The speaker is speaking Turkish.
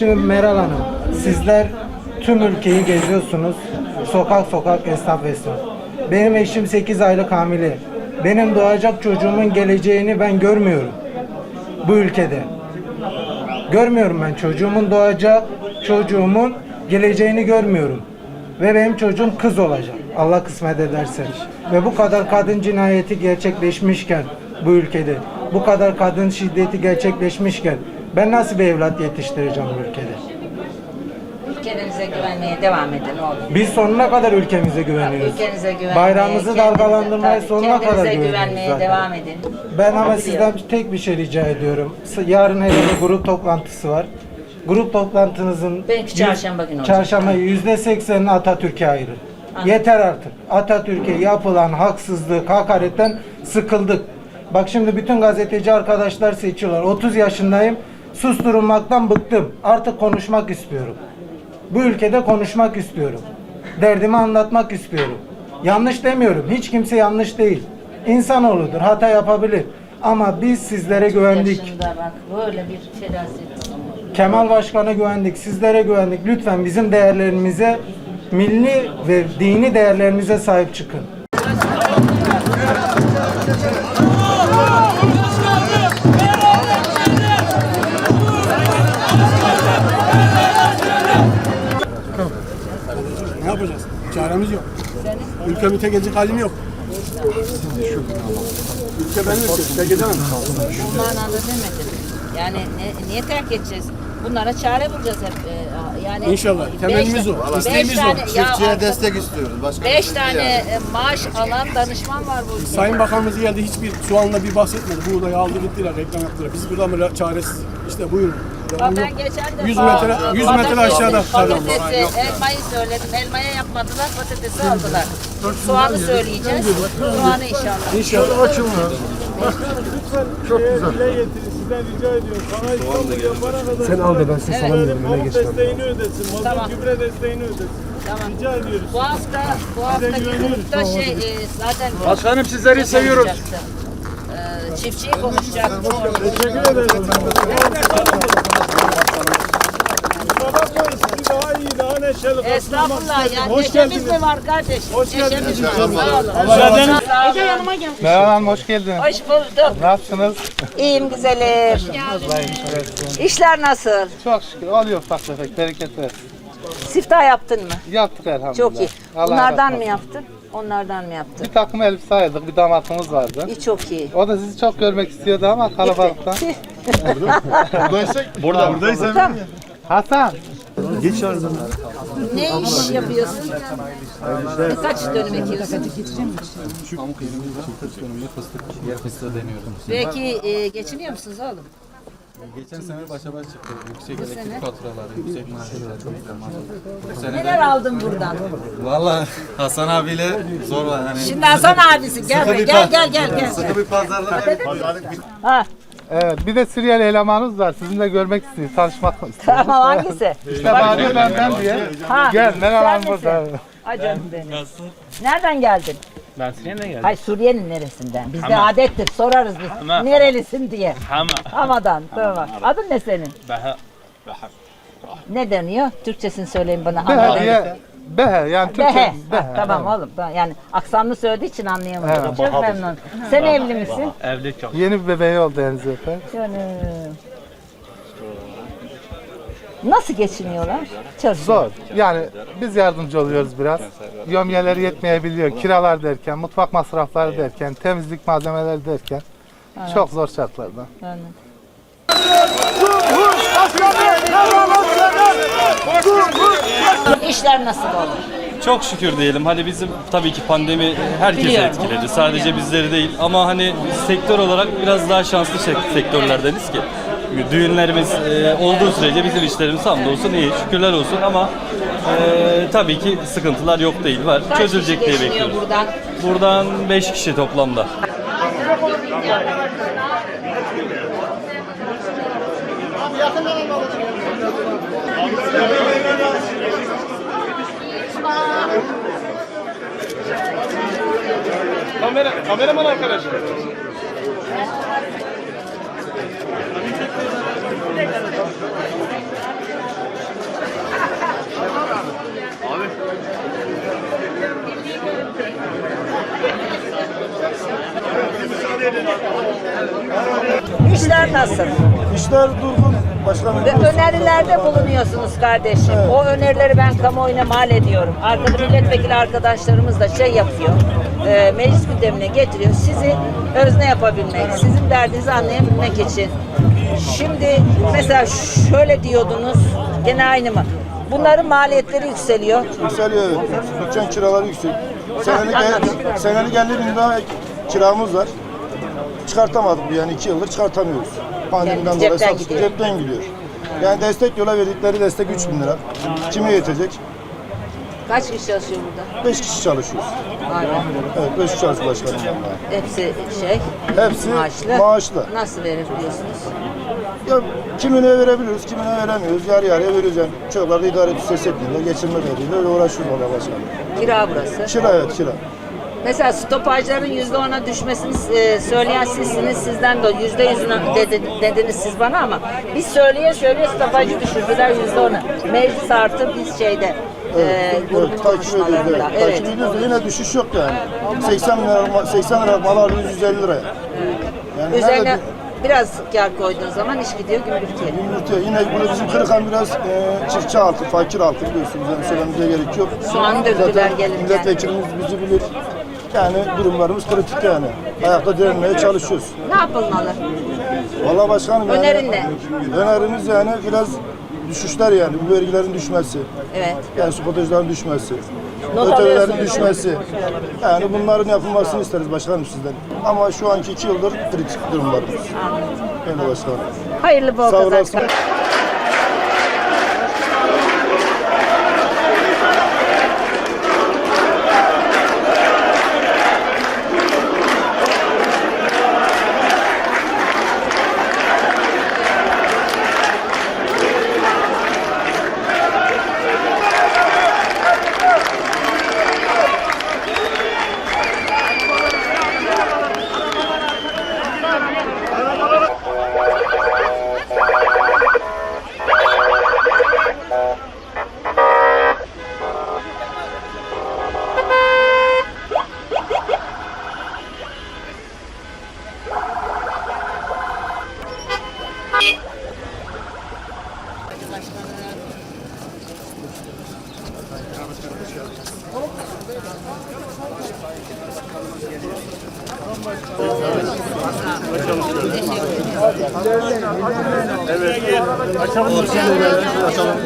Şimdi Meral Hanım, sizler tüm ülkeyi geziyorsunuz. Sokak sokak, esnaf esnaf. Benim eşim 8 aylık hamile. Benim doğacak çocuğumun geleceğini ben görmüyorum. Bu ülkede. Görmüyorum ben çocuğumun doğacak çocuğumun geleceğini görmüyorum. Ve benim çocuğum kız olacak. Allah kısmet ederse. Ve bu kadar kadın cinayeti gerçekleşmişken bu ülkede, bu kadar kadın şiddeti gerçekleşmişken ben nasıl bir evlat yetiştireceğim bu ülkede? Ülkenize güvenmeye devam edin oğlum. Biz sonuna kadar ülkemize güveniyoruz. Ülkenize güvenmeye, Bayrağımızı kendinize- dalgalandırmaya tabii, sonuna kadar kendinize güveniyoruz güvenmeye zaten. devam edin. Ben ama Biliyorum. sizden tek bir şey rica ediyorum. S- Yarın hele bir grup toplantısı var. Grup toplantınızın Belki çarşamba günü olacak. Çarşamba yüzde seksenini Atatürk'e ayırın. Anladım. Yeter artık. Atatürk'e yapılan haksızlık, hakaretten sıkıldık. Bak şimdi bütün gazeteci arkadaşlar seçiyorlar. 30 yaşındayım. Susturulmaktan bıktım. Artık konuşmak istiyorum. Bu ülkede konuşmak istiyorum. Derdimi anlatmak istiyorum. Yanlış demiyorum. Hiç kimse yanlış değil. İnsanoğludur. Hata yapabilir. Ama biz sizlere güvendik. Bak böyle bir. Kemal Başkan'a güvendik. Sizlere güvendik. Lütfen bizim değerlerimize, milli ve dini değerlerimize sahip çıkın. Ne yapacağız? Çaremiz yok. Ülkemin tek edecek halim yok. Ülke benim ülkem. Tek edemem. Bu manada demedim. Yani ne, niye terk edeceğiz? Bunlara çare bulacağız hep. Ee, Yani İnşallah. beş- Temennimiz o. beş İsteğimiz o. tane- ya Çiftçiye destek istiyoruz. Başka bir Beş şey değil tane yani. e, maaş alan danışman var bu ülkede. Sayın Bakanımız geldi hiçbir soğanla bir bahsetmedi. Buğdayı aldı gittiler, reklam yaptılar. Biz burada mı çaresiz? İşte buyurun. Bak Devam ben yok. geçen defa 100 metre- 100 metre patatesi- aşağıda sarılmış. Patatesi, elmayı söyledim. Elmaya yapmadılar, patatesi aldılar. Soğanı söyleyeceğiz. Soğanı inşallah. İnşallah. Sen al da ben size salam veririm. Öne geç kalın. desteğini ödesin, mazot Tamam. gübre desteğini ödesin. Tamam. Rica ediyoruz. Bu hafta, bu haftaki grupta şey e, zaten... Başkanım sizleri seviyoruz. konuşacaktı. Çiftçiyi konuşacaktı. Teşekkür ederim. Kusura bakmayın sizi daha iyi, daha neşeli Estağfurullah yani Hoş neşemiz geldiniz. de var kardeş. Hoş geldiniz. geldiniz. Sağ olun. Merhaba Hanım hoş geldiniz. Hoş bulduk. Nasılsınız? İyiyim güzelim. İşler nasıl? Çok şükür. Oluyor ufak tefek. Bereket versin. Siftah yaptın mı? Yaptık elhamdülillah. Çok iyi. Allah Bunlardan mı yaptın? Onlardan mı yaptın? Bir takım elbise ayırdık. Bir damatımız vardı. İyi çok iyi. O da sizi çok görmek istiyordu ama kalabalıktan. Burada buradayız. Tamam. Hasan. Ne iş yapıyorsun? Kaç dönüm ekiyorsun? Belki e, geçiniyor musunuz oğlum? Geçen sene başa baş çıktı. Yüksek elektrik faturaları, yüksek maliyetler, çok Bu sene Neler aldın buradan? Valla Hasan abiyle zor var yani. Şimdi Hasan abisi gel buraya, gel gel gel gel. Sıkı bir pazarlık. Ha, Evet, bir de Suriyeli elemanımız var. Sizinle görmek istiyor, tanışmak istiyor. tamam hangisi? İşte bari benden diye. Ha, Gel, Meral sen Hanım misin? burada. Ay canım benim. Nereden geldin? Ben Suriye'den geldim. Hay Suriye'nin neresinden? Bizde adettir sorarız biz. Nerelisin diye. Hama. Hamadan tamam. Adın ne senin? Baha. Ne deniyor? Türkçesini söyleyin bana. Anladım. diye. Behe, yani Türkçe. Behe. Behe. Ha, tamam oğlum. Tamam. Yani aksanlı söylediği için anlayamadım. Çok memnun. Sen evli misin? Evli çok. Yeni bir bebeği oldu henüz efendim. Canım. Nasıl geçiniyorlar? Çalışıyor. Zor. Yani biz yardımcı oluyoruz biraz. Yömyeleri yetmeyebiliyor. Kiralar derken, mutfak masrafları derken, temizlik malzemeleri derken. Çok zor şartlarda. Yani. İşler nasıl olur? Çok şükür diyelim. Hani bizim tabii ki pandemi herkesi Biliyorum. etkiledi. Sadece bizleri değil ama hani sektör olarak biraz daha şanslı sek- sektörlerdeniz ki. Düğünlerimiz e, olduğu sürece bizim işlerimiz hamdolsun iyi. Şükürler olsun ama e, tabii ki sıkıntılar yok değil var. Kaç Çözülecek kişi diye geçiniyor bekliyoruz. buradan? Buradan 5 kişi toplamda. Kamera, kameraman arkadaşlar. İşler nasıl? İşler durgun başkanım. Ve önerilerde bulunuyorsunuz kardeşim. Evet. O önerileri ben kamuoyuna mal ediyorum. Arka milletvekili arkadaşlarımız da şey yapıyor e, meclis gündemine getiriyor. Sizi özne yapabilmek, sizin derdinizi anlayabilmek için. Şimdi mesela şöyle diyordunuz, gene aynı mı? Bunların maliyetleri yükseliyor. Yükseliyor evet. Dükkan kiraları yüksek. Senelik, Anladım. senelik 50 bin lira kiramız var. Çıkartamadık bu yani iki yıldır çıkartamıyoruz. Pandemiden Yani dolayı cepten satış gidiyor. cepten gidiyor. Yani destek yola verdikleri destek 3 bin lira. Kime yetecek? Kaç kişi çalışıyor burada? 5 kişi çalışıyoruz. Aynen. Evet 5 kişi çalışıyor başkanım. Hepsi şey, Hepsi maaşlı. maaşlı. Nasıl verir biliyorsunuz? Ya kimine verebiliyoruz, kimine veremiyoruz. Yarı yarıya veriyoruz yani. Çocuklar da idare et ses etmiyorlar. Geçirme derdiyle öyle uğraşıyoruz valla başkanım. Kira burası. Kira evet kira. Mesela stopajların yüzde ona düşmesini e, söyleyen sizsiniz. Sizden de yüzde yüzüne dedi- dediniz siz bana ama biz söyleye söyleye stopajı düşürdüler yüzde ona. Meclis artı biz şeyde e, grubun Evet, takip ediyoruz. konuşmalarında. Evet. Evet. Takip ediyoruz da yine düşüş yok yani. 80 lira, 80 lira mal alıyoruz 150 liraya. Yani Üzerine nerede biraz kar koyduğun zaman iş gidiyor gümrükçeye. yumurtaya? Yine burada bizim Kırıkhan biraz e, çiftçi altı, fakir altı biliyorsunuz. Yani söylememize gerek yok. Soğan döktüler Zaten gelirken. Milletvekilimiz bizi bilir. Yani durumlarımız kritik yani. Ayakta direnmeye çalışıyoruz. Ne yapılmalı? Vallahi başkanım yani. Önerin ne? Önerimiz yani biraz düşüşler yani. Bu vergilerin düşmesi. Evet. Yani spotajların düşmesi. Ötelerin düşmesi. Yani bunların yapılmasını isteriz başkanım sizden. Ama şu anki iki yıldır kritik durumlarımız. Öyle başkanım. Hayırlı bol Sağ kazançlar. Evet. Açalım. Açalım. Açalım.